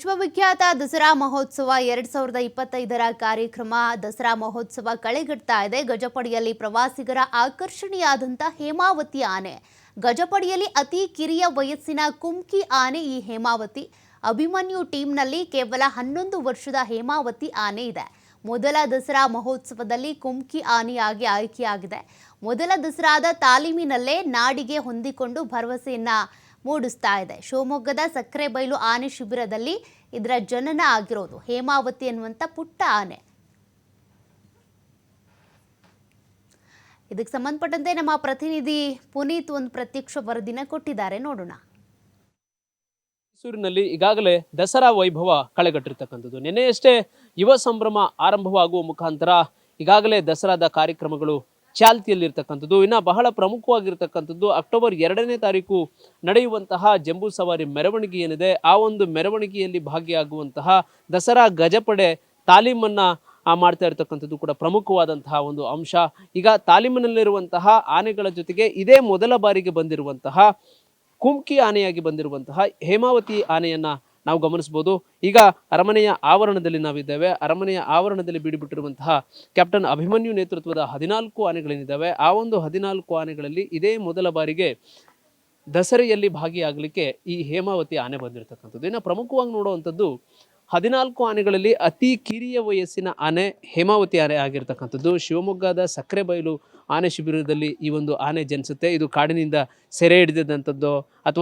ವಿಶ್ವವಿಖ್ಯಾತ ದಸರಾ ಮಹೋತ್ಸವ ಎರಡ್ ಸಾವಿರದ ಇಪ್ಪತ್ತೈದರ ಕಾರ್ಯಕ್ರಮ ದಸರಾ ಮಹೋತ್ಸವ ಕಳೆಗಟ್ತಾ ಇದೆ. ಗಜಪಡಿಯಲ್ಲಿ ಪ್ರವಾಸಿಗರ ಆಕರ್ಷಣೆಯಾದಂಥ ಹೇಮಾವತಿ ಆನೆ. ಗಜಪಡಿಯಲ್ಲಿ ಅತಿ ಕಿರಿಯ ವಯಸ್ಸಿನ ಕುಮ್ಕಿ ಆನೆ ಈ ಹೇಮಾವತಿ. ಅಭಿಮನ್ಯು ಟೀಮ್ನಲ್ಲಿ ಕೇವಲ ಹನ್ನೊಂದು ವರ್ಷದ ಹೇಮಾವತಿ ಆನೆ ಇದೆ. ಮೊದಲ ದಸರಾ ಮಹೋತ್ಸವದಲ್ಲಿ ಕುಮ್ಕಿ ಆನೆಯಾಗಿ ಆಯ್ಕೆಯಾಗಿದೆ. ಮೊದಲ ದಸರಾದ ತಾಲೀಮಿನಲ್ಲೇ ನಾಡಿಗೆ ಹೊಂದಿಕೊಂಡು ಭರವಸೆಯನ್ನ ಮೂಡಿಸ್ತಾ ಇದೆ. ಶಿವಮೊಗ್ಗದ ಸಕ್ಕರೆ ಬೈಲು ಆನೆ ಶಿಬಿರದಲ್ಲಿ ಇದರ ಜನನ ಆಗಿರೋದು. ಹೇಮಾವತಿ ಅನ್ನುವಂಥ ಪುಟ್ಟ ಆನೆ. ಇದಕ್ಕೆ ಸಂಬಂಧಪಟ್ಟಂತೆ ನಮ್ಮ ಪ್ರತಿನಿಧಿ ಪುನೀತ್ ಒಂದು ಪ್ರತ್ಯಕ್ಷ ವರದಿನ ಕೊಟ್ಟಿದ್ದಾರೆ. ನೋಡೋಣ. ಮೈಸೂರಿನಲ್ಲಿ ಈಗಾಗಲೇ ದಸರಾ ವೈಭವ ಕಳೆಗಟ್ಟಿರ್ತಕ್ಕಂಥದ್ದು. ನಿನ್ನೆಯಷ್ಟೇ ಯುವ ಸಂಭ್ರಮ ಆರಂಭವಾಗುವ ಮುಖಾಂತರ ಈಗಾಗಲೇ ದಸರಾದ ಕಾರ್ಯಕ್ರಮಗಳು ಚಾಲ್ತಿಯಲ್ಲಿರ್ತಕ್ಕಂಥದ್ದು, ಇನ್ನು ಬಹಳ ಪ್ರಮುಖವಾಗಿರ್ತಕ್ಕಂಥದ್ದು ಅಕ್ಟೋಬರ್ ಎರಡನೇ ತಾರೀಕು ನಡೆಯುವಂತಹ ಜಂಬೂ ಸವಾರಿ ಮೆರವಣಿಗೆ ಏನಿದೆ, ಆ ಒಂದು ಮೆರವಣಿಗೆಯಲ್ಲಿ ಭಾಗಿಯಾಗುವಂತಹ ದಸರಾ ಗಜಪಡೆ ತಾಲೀಮನ್ನು ಮಾಡ್ತಾ ಇರತಕ್ಕಂಥದ್ದು ಕೂಡ ಪ್ರಮುಖವಾದಂತಹ ಒಂದು ಅಂಶ. ಈಗ ತಾಲೀಮಿನಲ್ಲಿರುವಂತಹ ಆನೆಗಳ ಜೊತೆಗೆ ಇದೇ ಮೊದಲ ಬಾರಿಗೆ ಬಂದಿರುವಂತಹ ಕುಮ್ಕಿ ಆನೆಯಾಗಿ ಬಂದಿರುವಂತಹ ಹೇಮಾವತಿ ಆನೆಯನ್ನ ನಾವು ಗಮನಿಸಬಹುದು. ಈಗ ಅರಮನೆಯ ಆವರಣದಲ್ಲಿ ನಾವಿದ್ದೇವೆ. ಅರಮನೆಯ ಆವರಣದಲ್ಲಿ ಬೀಡಿಬಿಟ್ಟಿರುವಂತಹ ಕ್ಯಾಪ್ಟನ್ ಅಭಿಮನ್ಯು ನೇತೃತ್ವದ ಹದಿನಾಲ್ಕು ಆನೆಗಳೇನಿದ್ದಾವೆ ಆ ಒಂದು ಹದಿನಾಲ್ಕು ಆನೆಗಳಲ್ಲಿ ಇದೇ ಮೊದಲ ಬಾರಿಗೆ ದಸರೆಯಲ್ಲಿ ಭಾಗಿಯಾಗಲಿಕ್ಕೆ ಈ ಹೇಮಾವತಿ ಆನೆ ಬಂದಿರತಕ್ಕಂಥದ್ದು. ಇನ್ನು ಪ್ರಮುಖವಾಗಿ ನೋಡುವಂಥದ್ದು ಹದಿನಾಲ್ಕು ಆನೆಗಳಲ್ಲಿ ಅತಿ ಕಿರಿಯ ವಯಸ್ಸಿನ ಆನೆ ಹೇಮಾವತಿ ಆನೆ ಆಗಿರ್ತಕ್ಕಂಥದ್ದು. ಶಿವಮೊಗ್ಗದ ಸಕ್ಕರೆಬೈಲು ಆನೆ ಶಿಬಿರದಲ್ಲಿ ಈ ಒಂದು ಆನೆ ಜನಿಸುತ್ತೆ. ಇದು ಕಾಡಿನಿಂದ ಸೆರೆ ಹಿಡಿದಂಥದ್ದು ಅಥವಾ